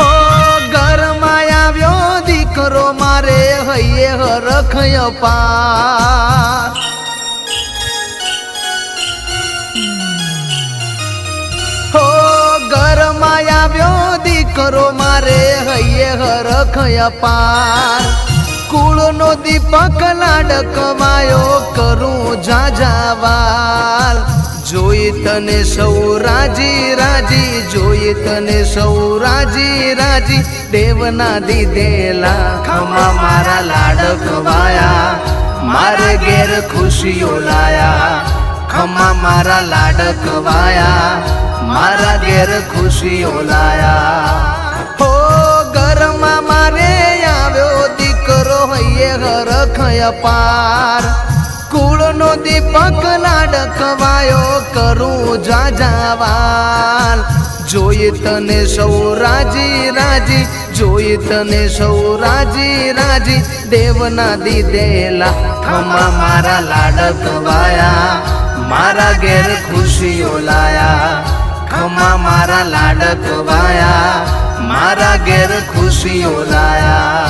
હો ઘરમાં આવ્યો, દીકરો મારે હૈયે હરખય પાર. હો, ઘરમાં આવ્યો, દીકરો મારે હૈયે હરખય પાર. કુળનો દીપક લાડ કમાયો કરું જાજાવાલ જોઈ તને સૌ સૌરાજી જોઈ તને સૌ રાજી રાજી. દેવના દીધેલા ખમા મારા લાડ ખવાયા. મારે ઘેર ખુશીઓ લાયા. ખમા મારા લાડ ખવાયા. મારા ઘેર ખુશીઓ લાયા. હો, ઘરમાં મારે આવ્યો દીકરો હૈયે હરખય પાર. કુળનો દીપક લાડ ખવાયો કરું જાજાવાલ જોઈ તને સૌ રાજી રાજી. જોઈ તને સૌ રાજી રાજી. દેવના દીધેલા ખમા મારા લાડકવાયા. મારા ઘેર ખુશીઓ લાયા. ખમા મારા લાડકવાયા. મારા ઘેર ખુશીઓ લાયા.